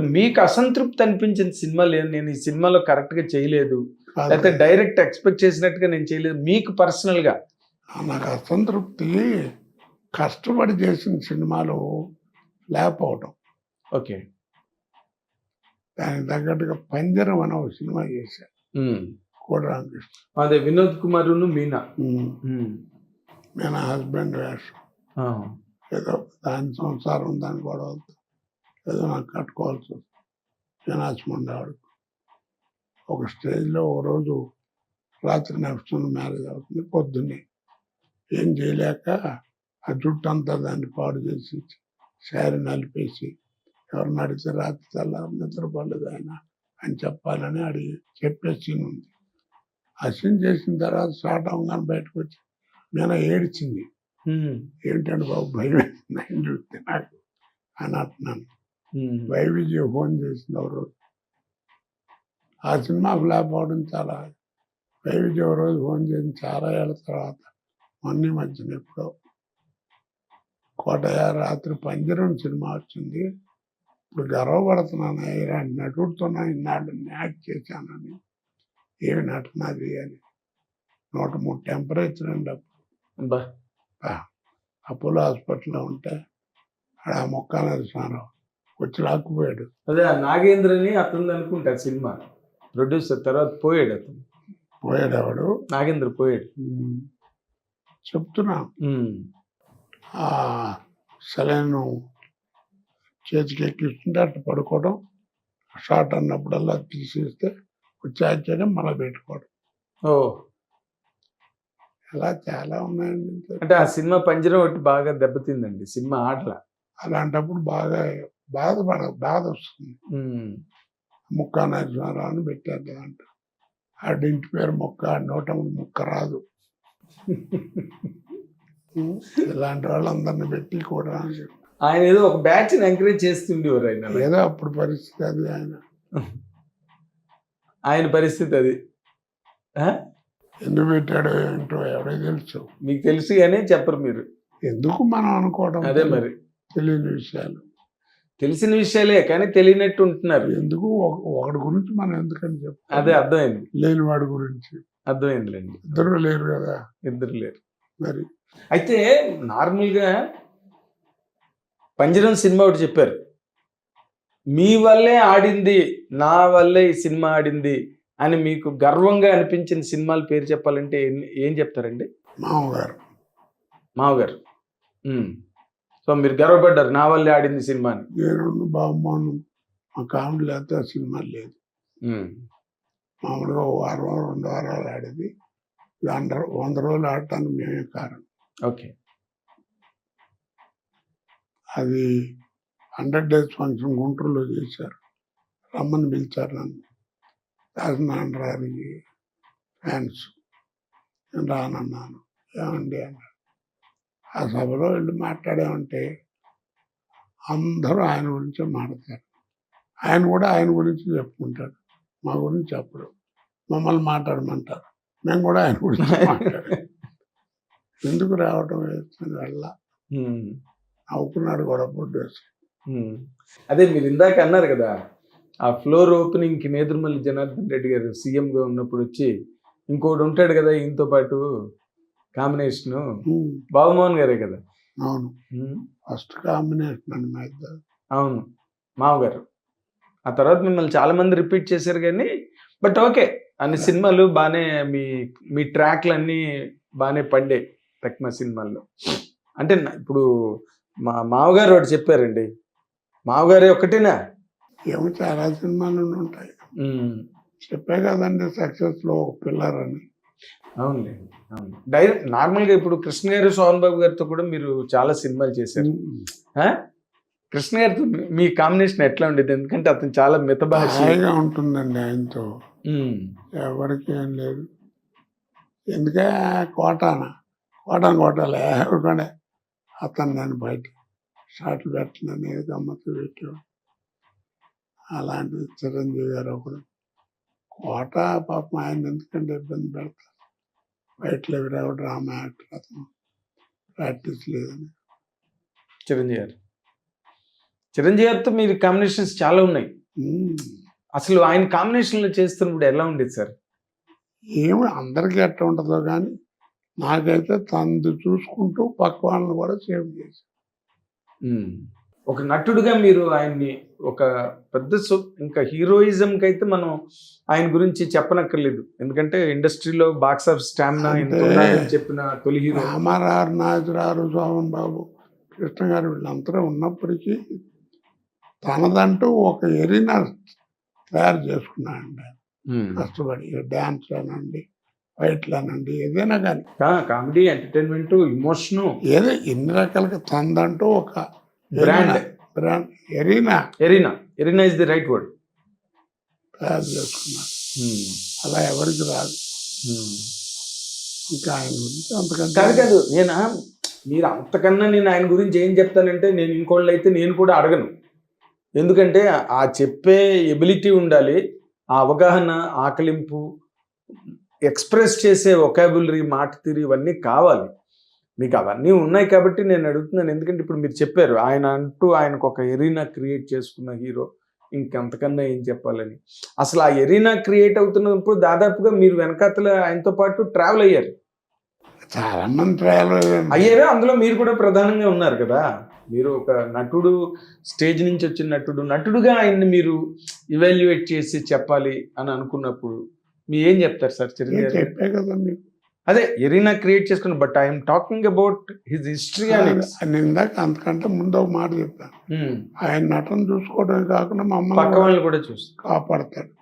మీకు అసంతృప్తి అనిపించిన సినిమాలు ఏం నేను ఈ సినిమాలో కరెక్ట్గా చేయలేదు. లేకపోతే డైరెక్ట్ ఎక్స్పెక్ట్ చేసినట్టుగా నేను చేయలేదు. మీకు పర్సనల్గా. నాకు అసంతృప్తి కష్టపడి చేసిన సినిమాలు లేకపోవడం ఓకే. దానికి తగ్గట్టుగా పంజరం అనే ఒక సినిమా చేశాను కోడి రామకృష్ణ. అదే వినోద్ కుమారును మీనా. నేను హస్బెండ్ వేషం. ఏదో దాని సంసారం దాని గొడవలతో. ఏదో నాకు కట్టుకోవాల్సి వస్తుంది ఉండేవాడు ఒక స్టేజ్లో ఒక రోజు రాత్రి నడుస్తున్న మ్యారేజ్ అవుతుంది పొద్దున్నే ఏం చేయలేక ఆ జుట్టు అంతా దాన్ని పాడు చేసి శారీ నలిపేసి ఎవరిని అడిగితే రాత్రి తెల్లారు నిద్రపోలేదు ఆయన అని చెప్పాలని అడిగి చెప్పే సీన్ ఉంది. ఆ సీన్ చేసిన తర్వాత స్టార్ట్ అవ్వగానే బయటకు వచ్చి నేను ఏడ్చింది. ఏంటంటే బాబు భయం ఆయన చూస్తే నాకు? అని అంటున్నాను. ఉమ్. వై విజయ్ ఫోన్ రోజు ఆ సినిమా ఫ్లాప్ అవడం చాలా వై విజయ్ ఒక రోజు ఫోన్ చేసిన చాలా ఏళ్ళ తర్వాత మొన్న మధ్యన ఎప్పుడో కోటయ్య రాత్రి పంజరం సినిమా వచ్చింది. ఇప్పుడు గర్వపడుతున్నాను ఇలాంటి నటుడుతున్నా ఇన్నాళ్ళు యాక్ట్ చేశానని. ఏమి నటనది అని. నూట మూడు టెంపరేచర్ అండి అప్పుడు. అపోలో హాస్పిటల్లో ఉంటే ఆడ ఆ మొక్క నరసింహారావు వచ్చి లాక్కుపోయాడు. అదే ఆ నాగేంద్రని అతను అనుకుంటా సినిమా. ప్రొడ్యూసర్ తర్వాత పోయాడు అతను. పోయాడు ఆవిడు నాగేంద్ర పోయాడు. చెప్తున్నా. ఆ సెలైన్ చేతికి ఎక్కిస్తుంటే అట్లా పడుకోవడం షార్ట్ అన్నప్పుడల్లా తీసేస్తే వచ్చాక మళ్ళీ పెట్టుకోవడం. ఓ. ఇలా చాలా ఉన్నాయండి. అంటే ఆ సినిమా పంజరం ఒకటి బాగా దెబ్బతిందండి సినిమా ఆటల. అలాంటప్పుడు బాగా బాధపడ బాధ వస్తుంది. ముక్క నరసింహారావు అని పెట్టారు దాంట్ ఆడి ఇంటి పేరు మొక్క నోట ముక్క రాదు. ఇలాంటి వాళ్ళందరిని పెట్టి కూడా ఆయన ఏదో ఒక బ్యాచ్ ఎంకరేజ్ చేస్తుండేవారు ఆయన. ఏదో అప్పుడు పరిస్థితి అది ఆయన. ఆయన పరిస్థితి అది? ఎందుకు పెట్టాడో ఏంటో ఎవడో తెలుసు. మీకు తెలుసు కానీ చెప్పరు మీరు. ఎందుకు మనం అనుకోవడం అదే మరి. తెలియని విషయాలు. తెలిసిన విషయాలే కానీ తెలియనట్టు ఉంటున్నారు ఎందుకు? ఒక- ఒకడి గురించి మనం ఎందుకని చెప్పు. అదే అర్థమైంది. లేని వాడి గురించి. అర్థమైందిలేండి. ఇద్దరు లేరు కదా? ఇద్దరు లేరు. మరి? అయితే నార్మల్గా పంజరం సినిమా ఒకటి చెప్పారు. మీ వల్లే ఆడింది నా వల్లే ఈ సినిమా ఆడింది అని మీకు గర్వంగా అనిపించిన సినిమాల పేరు చెప్పాలంటే ఏం- చెప్తారండి? మామగారు. మావగారు ఉమ్. సో మీరు గర్వపడ్డారు నా వల్లే ఆడింది సినిమా అని. నేను బాగున్నాను మా కామెడీ లేకపోతే ఆ సినిమా లేదు. మామూలుగా వారం రెండు వారాలు ఆడేది. వంద వంద రోజులు ఆడటానికి మేమే కారణం. ఓకే. అది హండ్రెడ్ డేస్ ఫంక్షన్ గుంటూరులో చేశారు. రమ్మని పిలిచారు నన్ను. రాజనారాయణకి ఫ్యాన్స్. నేను రానన్నాను. ఏమండి అన్నాడు ఆ సభలో వెళ్ళి మాట్లాడామంటే అందరూ ఆయన గురించే మాట్లాడతారు. ఆయన కూడా ఆయన గురించి చెప్పుకుంటాడు. మా గురించి చెప్పడు. మమ్మల్ని మాట్లాడమంటారు. మేము కూడా ఆయన గురించి మాట్లాడాం ఎందుకు రావటం వేస్తుంది వెళ్ళ ఉమ్. నవ్వుకున్నాడు కూడా ఉమ్. అదే మీరు ఇందాక అన్నారు కదా ఆ ఫ్లోర్ ఓపెనింగ్కి నేదురుమల్లి జనార్దన్ రెడ్డి గారు సీఎం గా ఉన్నప్పుడు వచ్చి ఇంకోటి ఉంటాడు కదా ఈయనతో పాటు కాంబినేషన్ బాబుమోహన్ గారే కదా. అవును. ఫస్ట్ కాంబినేషన్ అండి మా ఇద్దరు అవును. మామగారు. ఆ తర్వాత మిమ్మల్ని చాలా మంది రిపీట్ చేశారు కానీ బట్ ఓకే. అన్ని సినిమాలు బాగానే మీ మీ ట్రాక్లు అన్నీ బాగానే పండే తక్కువ సినిమాల్లో. అంటే ఇప్పుడు మా మామగారు ఒకటి చెప్పారండి. మామగారే ఒకటేనా? ఏమో చాలా సినిమాలు ఉంటాయి. చెప్పే కదండి సక్సెస్లో ఒక పిల్లర్ అని అవునులే అవును. డైరెక్ట్ నార్మల్గా ఇప్పుడు కృష్ణ గారు సోహన్ బాబు గారితో కూడా మీరు చాలా సినిమాలు చేశారు? కృష్ణ గారితో మీ- కాంబినేషన్ ఎట్లా ఉండేది? ఎందుకంటే అతను చాలా మితభాష హాయిగా ఉంటుందండి ఆయనతో. ఎవరికి ఏం లేదు. ఎందుకే కోటాన? కోటాను కోటాలి. ఎవరికంటే అతను నేను బయట షాట్లు పెట్టినని గమ్మత్తు పెట్టాడు అలాంటి చిరంజీవి గారు ఒకడు కోట పాపం ఆయన ఎందుకంటే ఇబ్బంది పెడతారు? బయటలో ఎవరు డ్రామా యాక్టర్ అతను ప్రాక్టీస్ లేదని. చిరంజీవి గారు. చిరంజీవి గారితో మీరు కాంబినేషన్స్ చాలా ఉన్నాయి. ఉమ్. అసలు ఆయన కాంబినేషన్లో చేస్తున్నప్పుడు ఎలా ఉండేది సార్? ఏమి అందరికీ ఎట్లా ఉంటుందో కానీ నాకైతే తనది చూసుకుంటూ పక్క వాళ్ళని కూడా సేవ్ చేసి ఉమ్. ఒక నటుడుగా మీరు ఆయన్ని ఒక పెద్ద సు- ఇంకా హీరోయిజంకి అయితే మనం ఆయన గురించి చెప్పనక్కర్లేదు. ఎందుకంటే ఇండస్ట్రీలో బాక్స్ ఆఫ్ స్టామినా చెప్పిన తొలి హీరో. రామారావు నాయకురారు సోమన్ బాబు కృష్ణ గారు వీళ్ళందరూ ఉన్నప్పటికీ తనదంటూ ఒక ఎరీనా తయారు చేసుకున్నాడండి. ఆయన. కష్టపడి డ్యాన్స్ అనండి ఫైట్లు అనండి ఏదైనా కానీ. Comedy entertainment emotion. ఏదో ఎన్ని రకాలుగా తనదంటూ ఒక brand brand arena arena arena is the right word తయారు చేసుకున్నాడు అలా ఎవరికి రాదు. ఇంకా ఆయన గురించి అంతకంటే కాదు కాదు. నేను మీరు అంతకన్నా నేను ఆయన గురించి ఏం చెప్తానంటే నేను ఇంకోళ్ళు అయితే నేను కూడా అడగను. ఎందుకంటే ఆ చెప్పే ఎబిలిటీ ఉండాలి ఆ అవగాహన ఆకలింపు ఎక్స్ప్రెస్ చేసే ఒకాబులరీ మాట తీరు ఇవన్నీ కావాలి. మీకు అవన్నీ ఉన్నాయి కాబట్టి నేను అడుగుతున్నాను. ఎందుకంటే ఇప్పుడు మీరు చెప్పారు ఆయన అంటూ ఆయనకు ఒక ఎరీనా క్రియేట్ చేసుకున్న హీరో ఇంకంతకన్నా ఏం చెప్పాలని. అసలు ఆ ఎరీనా క్రియేట్ అవుతున్నప్పుడు దాదాపుగా మీరు వెనకాతల ఆయనతో పాటు ట్రావెల్ అయ్యారు. చాలా మంది ట్రయల్ అయ్యారు. అందులో మీరు కూడా ప్రధానంగా ఉన్నారు కదా. మీరు ఒక నటుడు స్టేజ్ నుంచి వచ్చిన నటుడు నటుడుగా ఆయన్ని మీరు ఇవాల్యుయేట్ చేసి చెప్పాలి అని అనుకున్నప్పుడు మీ ఏం చెప్తారు సార్ చిరంజీవి? చెప్పే కదా మీకు. అదే ఎరీనా క్రియేట్ చేసుకున్న but I'm talking about his history అని నేను ఇందాక అంతకంటే ముందు ఒక మాట చెప్పాను ఉమ్, ఆయన నటన చూసుకోవడమే కాకుండా పక్క మమ్మల్ని కూడా వాళ్ళని కూడా చూస్తారు కాపాడతాడు.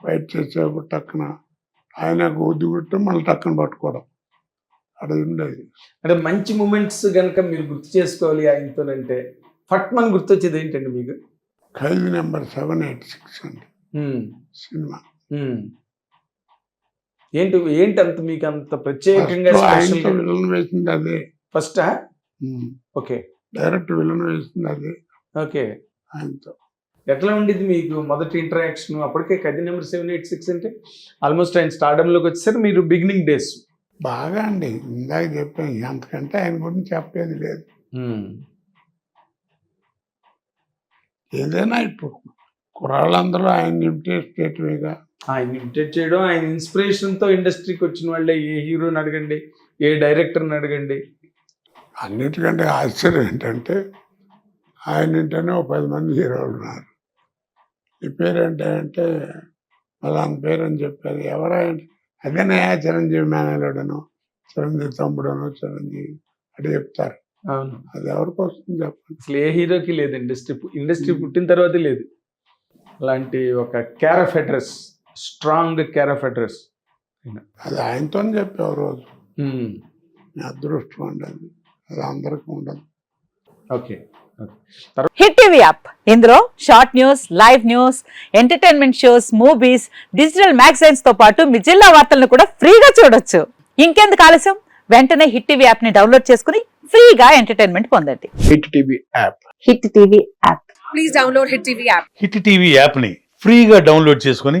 బయట చేసేప్పుడు టక్కున. ఆయన గోది కొట్టి మళ్ళీ టక్కున పట్టుకోవడం. అది ఉండేది. అంటే మంచి మూమెంట్స్ కనుక మీరు గుర్తు చేసుకోవాలి ఆయనతోనంటే ఫట్ మన గుర్తొచ్చేది ఏంటండి మీకు? Khaidi number seven eight six అండి. సినిమా. ఏంటి ఏంటి అంత మీకు అంత ప్రత్యేకంగా విలన్ వేసింది అదే. ఫస్టా. ఓకే. డైరెక్ట్ విలన్ వేసింది అదే. ఓకే. ఆయనతో. ఎట్లా ఉండేది మీకు మొదటి ఇంటరాక్షన్ అప్పటికే కది నెంబర్ సెవెన్ ఎయిట్ సిక్స్ అంటే ఆల్మోస్ట్ ఆయన స్టార్డమ్లోకి వచ్చేసరి మీరు బిగినింగ్ డేస్ బాగా అండి. ఇందాక చెప్పాను అంతకంటే ఆయన గురించి చెప్పేది లేదు. ఏదైనా ఇప్పుడు కుర్రాళ్ళందరూ ఆయన ఇమిటేట్ చేయటమేగా? ఆయన ఇమిటేట్ చేయడం ఆయన ఇన్స్పిరేషన్తో ఇండస్ట్రీకి వచ్చిన వాళ్ళే. ఏ హీరోని అడగండి ఏ డైరెక్టర్ని అడగండి. అన్నిటికంటే ఆశ్చర్యం ఏంటంటే ఆయన ఇంటనే ఒక పది మంది హీరోలు ఉన్నారు. ఈ పేరు ఏంటి అంటే వాళ్ళని పేరు అని చెప్పారు. ఎవరైనా అదేనా చిరంజీవి మేనలుడను చిరంజీవి తమ్ముడను చిరంజీవి అని చెప్తారు. అవును. అది ఎవరికి వస్తుంది చెప్పండి? అసలు ఏ హీరోకి లేదు ఇండస్ట్రీ ఇండస్ట్రీ పుట్టిన తర్వాతే లేదు. అలాంటి ఒక care of address. Strong care of address. అది ఆయనతో చెప్పావు రోజు. మీ అదృష్టం అండి అది. అది అందరికీ ఉండదు. ఓకే. Hit TV app. ఇందులో short news live news entertainment shows movies digital మ్యాగజైన్స్తో పాటు మీ జిల్లా వార్తలను కూడా ఫ్రీగా చూడొచ్చు. ఇంకెందుకు ఆలస్యం? వెంటనే హిట్ టీవీ యాప్ని డౌన్లోడ్ చేసుకుని ఫ్రీగా ఎంటర్టైన్మెంట్ పొందండి. Hit TV app. Hit TV app. Please download Hit TV app. Hit TV యాప్ని ఫ్రీగా డౌన్లోడ్ చేసుకొని